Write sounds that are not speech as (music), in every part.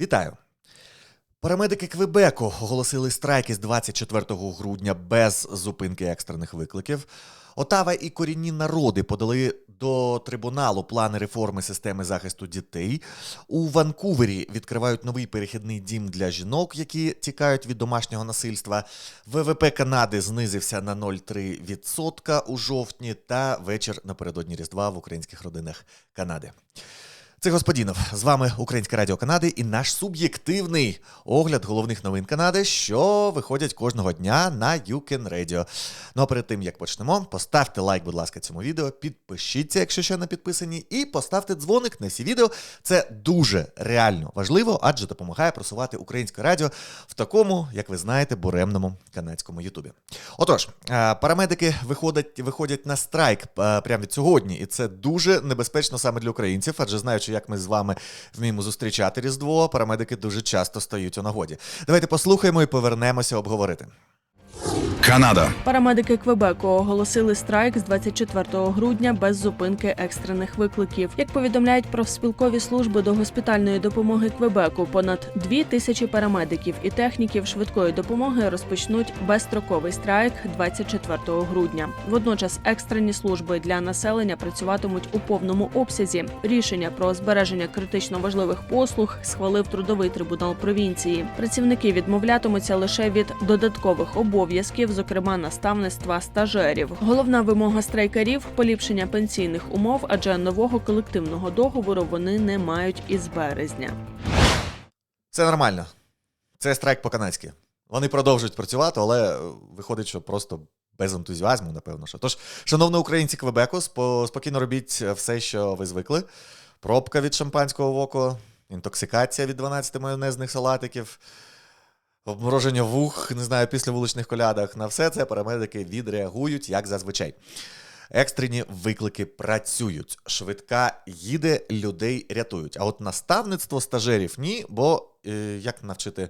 Вітаю! Парамедики Квебеку оголосили страйк із 24 грудня без зупинки екстрених викликів. Отава і корінні народи подали до трибуналу плани реформи системи захисту дітей. У Ванкувері відкривають новий перехідний дім для жінок, які тікають від домашнього насильства. ВВП Канади знизився на 0,3% у жовтні та вечір напередодні Різдва в українських родинах Канади. Це Господінов. З вами Українське Радіо Канади і наш суб'єктивний огляд головних новин Канади, що виходять кожного дня на UCAN Radio. Ну а перед тим як почнемо, поставте лайк, будь ласка, цьому відео, підпишіться, якщо ще не підписані, і поставте дзвоник на всі відео. Це дуже реально важливо, адже допомагає просувати українське радіо в такому, як ви знаєте, буремному канадському Ютубі. Отож, е, парамедики виходять, виходять на страйк е, прямо від сьогодні, і це дуже небезпечно саме для українців, адже знаючи, як ми з вами вміємо зустрічати Різдво, парамедики дуже часто стають у нагоді. Давайте послухаємо і повернемося обговорити. Канада. Парамедики Квебеку оголосили страйк з 24 грудня без зупинки екстрених викликів. Як повідомляють профспілкові служби до госпітальної допомоги Квебеку, понад дві тисячі парамедиків і техніків швидкої допомоги розпочнуть безстроковий страйк 24 грудня. Водночас екстрені служби для населення працюватимуть у повному обсязі. Рішення про збереження критично важливих послуг схвалив трудовий трибунал провінції. Працівники відмовлятимуться лише від додаткових обов'язків, зокрема наставництва стажерів. Головна вимога страйкарів поліпшення пенсійних умов, адже нового колективного договору вони не мають із березня. Це нормально. Це страйк по-канадськи. Вони продовжують працювати, але виходить, що просто без ентузіазму, напевно. що. Тож, шановні українці Квебеку, спо- спокійно робіть все, що ви звикли. Пробка від шампанського в інтоксикація від 12 майонезних салатиків, обмороження вух, не знаю, після вуличних колядах. На все це парамедики відреагують, як зазвичай. Екстрені виклики працюють. Швидка їде, людей рятують. А от наставництво стажерів ні, бо е, як навчити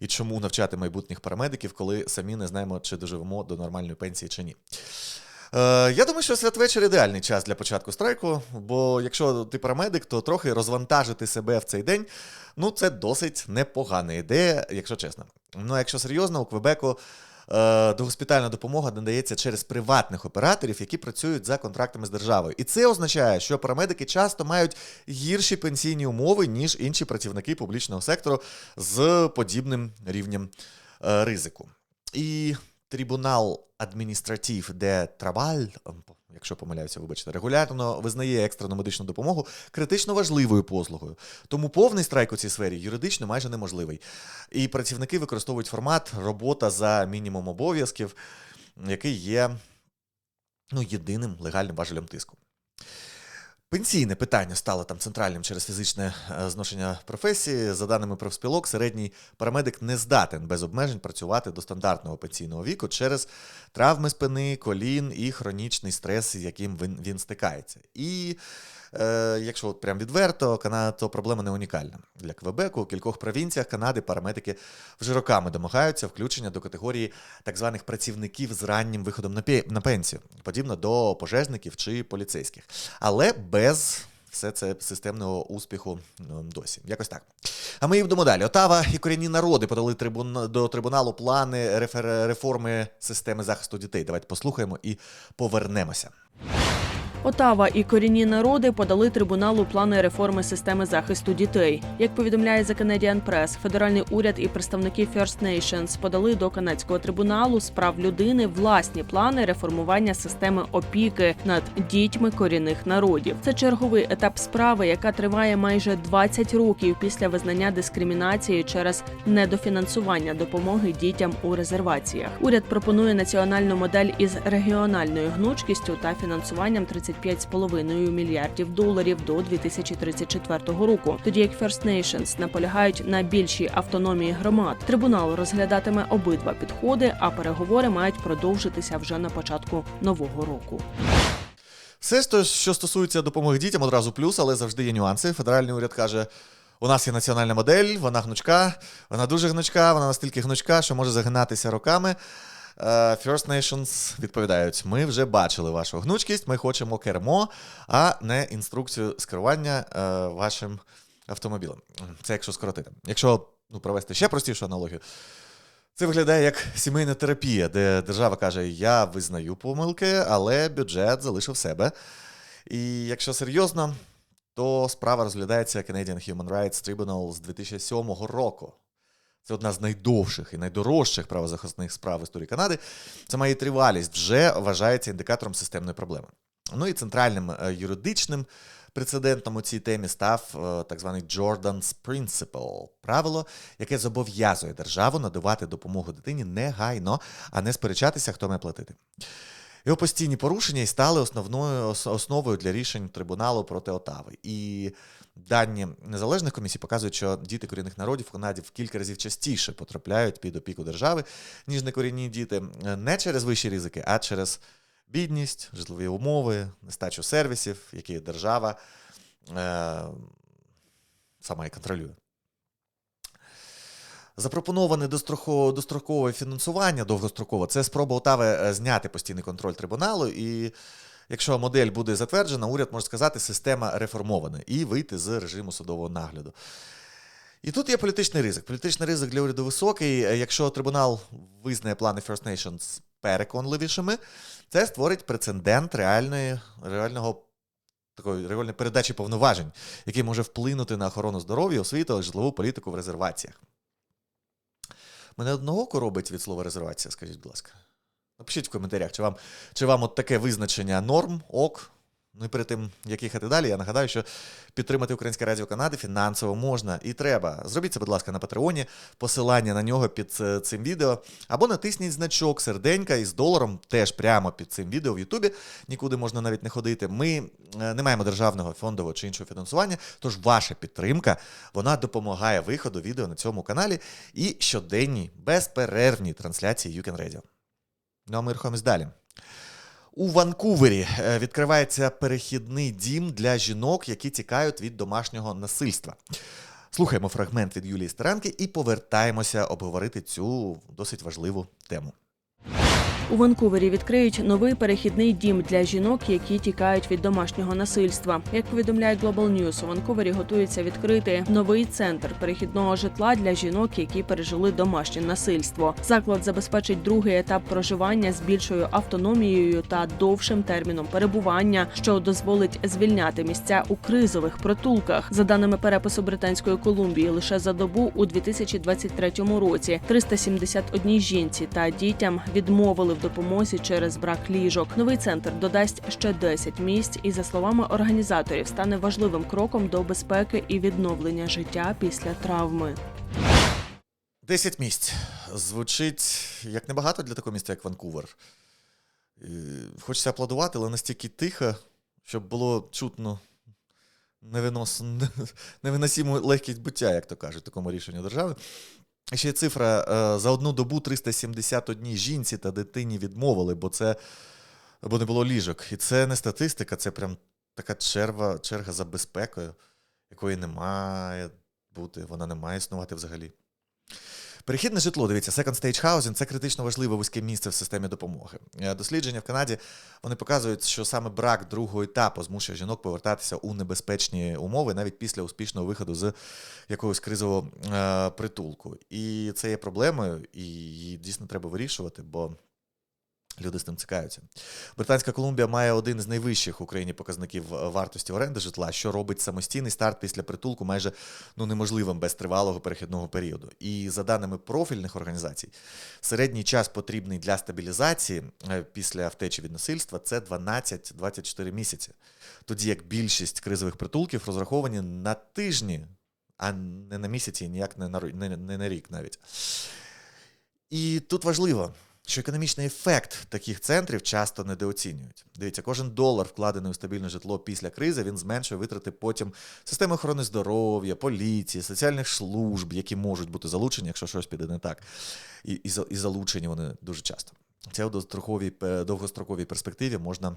і чому навчати майбутніх парамедиків, коли самі не знаємо, чи доживемо до нормальної пенсії чи ні. Е, я думаю, що святвечір ідеальний час для початку страйку, бо якщо ти парамедик, то трохи розвантажити себе в цей день, ну це досить непогана ідея, якщо чесно. Ну а якщо серйозно, у Квебеку е, госпітальна допомога надається через приватних операторів, які працюють за контрактами з державою. І це означає, що парамедики часто мають гірші пенсійні умови, ніж інші працівники публічного сектору з подібним рівнем е, ризику. І трибунал адміністратив де Траваль, якщо помиляюся, вибачте, регулярно визнає екстрену медичну допомогу критично важливою послугою. Тому повний страйк у цій сфері юридично майже неможливий. І працівники використовують формат робота за мінімум обов'язків, який є ну, єдиним легальним важелем тиску. Пенсійне питання стало там центральним через фізичне е, зношення професії. За даними профспілок, середній парамедик не здатен без обмежень працювати до стандартного пенсійного віку через травми спини, колін і хронічний стрес, з яким він, він стикається. І е, якщо от прям відверто, Канада, то проблема не унікальна. Для Квебеку у кількох провінціях Канади парамедики вже роками домагаються включення до категорії так званих працівників з раннім виходом на, пе- на пенсію, подібно до пожежників чи поліцейських, але без все це системного успіху ну, досі. Якось так. А ми йдемо далі. Отава і корінні народи подали трибун... до трибуналу плани реформи системи захисту дітей. Давайте послухаємо і повернемося. Отава і корінні народи подали трибуналу плани реформи системи захисту дітей. Як повідомляє The Canadian Press, федеральний уряд і представники First Nations подали до канадського трибуналу з прав людини власні плани реформування системи опіки над дітьми корінних народів. Це черговий етап справи, яка триває майже 20 років після визнання дискримінації через недофінансування допомоги дітям у резерваціях. Уряд пропонує національну модель із регіональною гнучкістю та фінансуванням 35,5 мільярдів доларів до 2034 року. Тоді як First Nations наполягають на більшій автономії громад. Трибунал розглядатиме обидва підходи, а переговори мають продовжитися вже на початку нового року. Все, що стосується допомоги дітям, одразу плюс, але завжди є нюанси. Федеральний уряд каже: у нас є національна модель, вона гнучка, вона дуже гнучка, вона настільки гнучка, що може загинатися роками. Е, First Nations відповідають: ми вже бачили вашу гнучкість, ми хочемо кермо, а не інструкцію з керування е, вашим автомобілем. Це якщо скоротити. Якщо ну, провести ще простішу аналогію, це виглядає як сімейна терапія, де держава каже: Я визнаю помилки, але бюджет залишив себе. І якщо серйозно, то справа розглядається Canadian Human Rights Tribunal з 2007 року. Це одна з найдовших і найдорожчих правозахисних справ в історії Канади. Це має тривалість, вже вважається індикатором системної проблеми. Ну і центральним е, юридичним прецедентом у цій темі став е, так званий Jordan's Principle – правило, яке зобов'язує державу надавати допомогу дитині негайно, а не сперечатися, хто має платити. Його постійні порушення і стали основною основою для рішень трибуналу проти Отави. І дані незалежних комісій показують, що діти корінних народів в Канаді в кілька разів частіше потрапляють під опіку держави, ніж некорінні діти, Е, не через вищі ризики, а через бідність, житлові умови, нестачу сервісів, які держава е, сама і контролює. Запропоноване дострокове, фінансування довгострокове це спроба Отави е, зняти постійний контроль трибуналу. І якщо модель буде затверджена, уряд може сказати, система реформована і вийти з режиму судового нагляду. І тут є політичний ризик. Політичний ризик для уряду високий. Якщо трибунал визнає плани First Nations переконливішими, це створить прецедент реальної, реального такої реальної передачі повноважень, який може вплинути на охорону здоров'я, освіту, житлову політику в резерваціях. Мене одного робить від слова резервація, скажіть, будь ласка. Напишіть в коментарях, чи вам, чи вам от таке визначення норм, ок. Ну і перед тим, як їхати далі, я нагадаю, що підтримати Українське Радіо Канади фінансово можна і треба. Зробіть це, будь ласка, на Патреоні, посилання на нього під е, цим відео, або натисніть значок серденька із доларом теж прямо під цим відео в Ютубі. Нікуди можна навіть не ходити. Ми е, не маємо державного фондового чи іншого фінансування, тож ваша підтримка вона допомагає виходу відео на цьому каналі і щоденній безперервній трансляції You Can Radio. Ну а ми рухаємось далі. У Ванкувері е, відкривається перехідний дім для жінок, які тікають від домашнього насильства. Слухаємо фрагмент від Юлії Старанки і повертаємося обговорити цю досить важливу тему. У Ванкувері відкриють новий перехідний дім для жінок, які тікають від домашнього насильства. Як повідомляє Global News, у Ванкувері готується відкрити новий центр перехідного житла для жінок, які пережили домашнє насильство. Заклад забезпечить другий етап проживання з більшою автономією та довшим терміном перебування, що дозволить звільняти місця у кризових притулках. За даними перепису Британської Колумбії, лише за добу у 2023 році 371 жінці та дітям відмовили в допомозі через брак ліжок. Новий центр додасть ще 10 місць, і за словами організаторів, стане важливим кроком до безпеки і відновлення життя після травми. 10 місць. Звучить як небагато для такого міста, як Ванкувер. Хочеться аплодувати, але настільки тихо, щоб було чутно невинос... (laughs) невиносиму легкість буття, як то кажуть, такому рішенню держави. Ще цифра: е, за одну добу 371 жінці та дитині відмовили, бо це бо не було ліжок. І це не статистика, це прям така черва, черга за безпекою, якої не має бути, вона не має існувати взагалі. Перехідне житло, дивіться, Second Stage Housing – це критично важливе вузьке місце в системі допомоги. Е, Дослідження в Канаді вони показують, що саме брак другого етапу змушує жінок повертатися у небезпечні умови навіть після успішного виходу з якогось кризового е, притулку. І це є проблемою, і її дійсно треба вирішувати, бо люди з тим цікаються. Британська Колумбія має один з найвищих в Україні показників е, вартості оренди житла, що робить самостійний старт після притулку майже ну, неможливим без тривалого перехідного періоду. І за даними профільних організацій, середній час потрібний для стабілізації е, після втечі від насильства це 12-24 місяці. Тоді як більшість кризових притулків розраховані на тижні, а не на місяці, ніяк не на, не, не на рік навіть. І тут важливо, що економічний ефект таких центрів часто недооцінюють. Дивіться, кожен долар, вкладений у стабільне житло після кризи, він зменшує витрати потім системи охорони здоров'я, поліції, соціальних служб, які можуть бути залучені, якщо щось піде не так. І, і, і залучені вони дуже часто. Це в довгостроковій, довгостроковій перспективі можна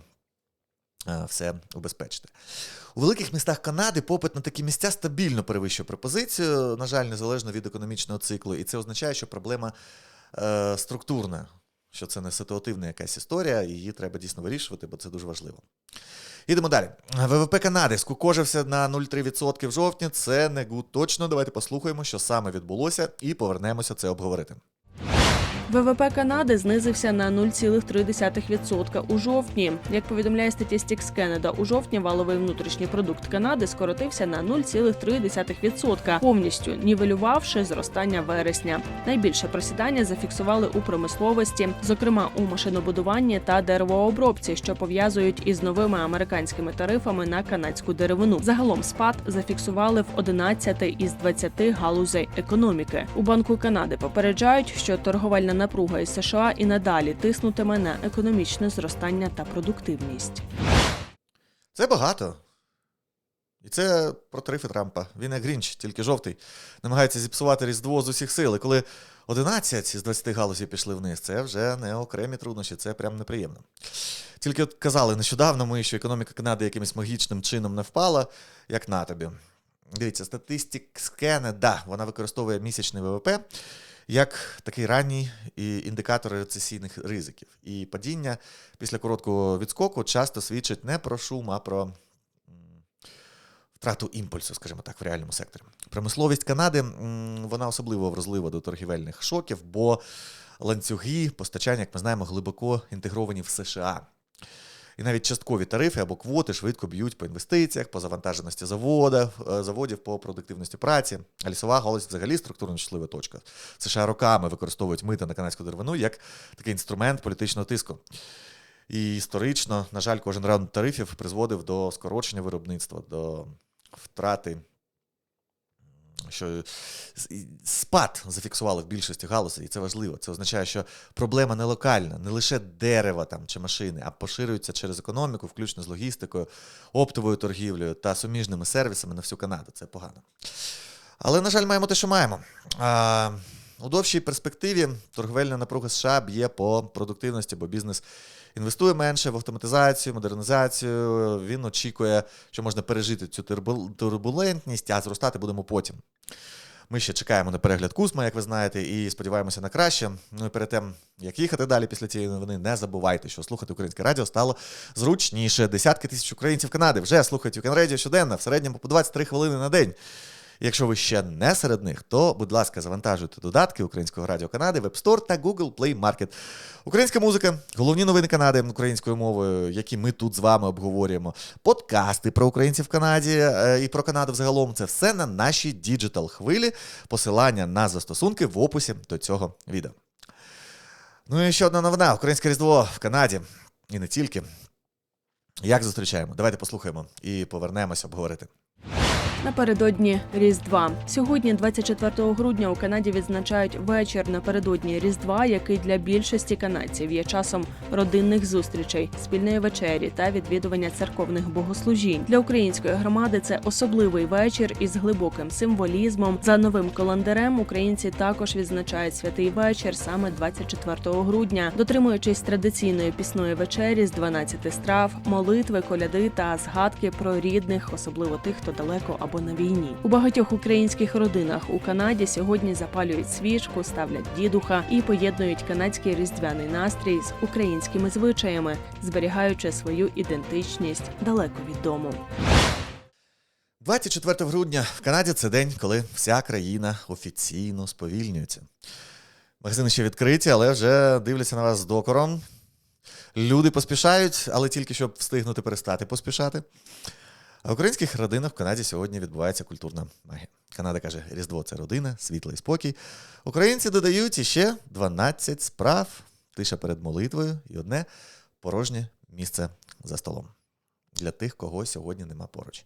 е, все убезпечити. У великих містах Канади попит на такі місця стабільно перевищує пропозицію, на жаль, незалежно від економічного циклу. І це означає, що проблема е, структурна, що це не ситуативна якась історія, і її треба дійсно вирішувати, бо це дуже важливо. Ідемо далі. ВВП Канади скукожився на 0,3% в жовтні. Це не гуд точно. Давайте послухаємо, що саме відбулося, і повернемося це обговорити. ВВП Канади знизився на 0,3% у жовтні. Як повідомляє Statistics Canada, у жовтні валовий внутрішній продукт Канади скоротився на 0,3%, повністю нівелювавши зростання вересня. Найбільше просідання зафіксували у промисловості, зокрема у машинобудуванні та деревообробці, що пов'язують із новими американськими тарифами на канадську деревину. Загалом спад зафіксували в 11 із 20 галузей економіки. У Банку Канади попереджають, що торговельна напруга із США і надалі тиснутиме на економічне зростання та продуктивність. Це багато. І це про тарифи Трампа. Він як Грінч, тільки жовтий. Намагається зіпсувати Різдво з усіх сил. І коли 11 з 20 галузей пішли вниз, це вже не окремі труднощі, це прям неприємно. Тільки от казали нещодавно ми, що економіка Канади якимось магічним чином не впала, як на тобі. Дивіться, Statistics Canada, да, вона використовує місячний ВВП як такий ранній і- індикатор рецесійних ризиків. І падіння після короткого відскоку часто свідчить не про шум, а про втрату імпульсу, скажімо так, в реальному секторі. Промисловість Канади вона особливо вразлива до торгівельних шоків, бо ланцюги постачання, як ми знаємо, глибоко інтегровані в США. І навіть часткові тарифи або квоти швидко б'ють по інвестиціях, по завантаженості заводів, е, заводів по продуктивності праці. А лісова галузь взагалі структурно щаслива точка. США роками використовують мита на канадську деревину як такий інструмент політичного тиску. І історично, на жаль, кожен раунд тарифів призводив до скорочення виробництва, до втрати. Що спад зафіксували в більшості галузей, і це важливо. Це означає, що проблема не локальна, не лише дерева там чи машини, а поширюється через економіку, включно з логістикою, оптовою торгівлею та суміжними сервісами на всю Канаду. Це погано. Але, на жаль, маємо те, що маємо. А, у довшій перспективі торговельна напруга США б'є по продуктивності, бо бізнес інвестує менше в автоматизацію, модернізацію. Він очікує, що можна пережити цю турбулентність, а зростати будемо потім. Ми ще чекаємо на перегляд Кузма, як ви знаєте, і сподіваємося на краще. Ну і перед тим, як їхати далі після цієї новини, не забувайте, що слухати українське радіо стало зручніше. Десятки тисяч українців Канади вже слухають Radio щоденно, в середньому по 23 хвилини на день. Якщо ви ще не серед них, то, будь ласка, завантажуйте додатки Українського радіо Канади, Web Store та Google Play Market. Українська музика, головні новини Канади українською мовою, які ми тут з вами обговорюємо, подкасти про українців в Канаді е, і про Канаду взагалом. Це все на нашій діджитал хвилі. Посилання на застосунки в описі до цього відео. Ну і ще одна новина: Українське Різдво в Канаді. І не тільки. Як зустрічаємо? Давайте послухаємо і повернемося обговорити. Напередодні Різдва. Сьогодні, 24 грудня, у Канаді відзначають вечір напередодні Різдва, який для більшості канадців є часом родинних зустрічей, спільної вечері та відвідування церковних богослужінь. Для української громади це особливий вечір із глибоким символізмом. За новим календарем українці також відзначають святий вечір саме 24 грудня, дотримуючись традиційної пісної вечері з 12 страв, молитви, коляди та згадки про рідних, особливо тих, хто далеко або на війні. У багатьох українських родинах у Канаді сьогодні запалюють свічку, ставлять дідуха і поєднують канадський різдвяний настрій з українськими звичаями, зберігаючи свою ідентичність далеко від дому. 24 грудня в Канаді це день, коли вся країна офіційно сповільнюється. Магазини ще відкриті, але вже дивляться на вас з докором. Люди поспішають, але тільки щоб встигнути перестати поспішати. А в українських родинах в Канаді сьогодні відбувається культурна магія. Канада каже: Різдво це родина, світло і спокій. Українці додають іще 12 справ, тиша перед молитвою і одне порожнє місце за столом. Для тих, кого сьогодні нема поруч.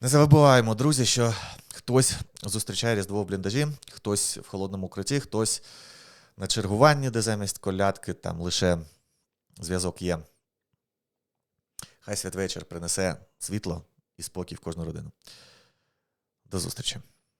Не забуваємо, друзі, що хтось зустрічає Різдво в бліндажі, хтось в холодному укритті, хтось на чергуванні, де замість колядки там лише зв'язок є. Хай святвечір принесе світло і спокій в кожну родину. До зустрічі!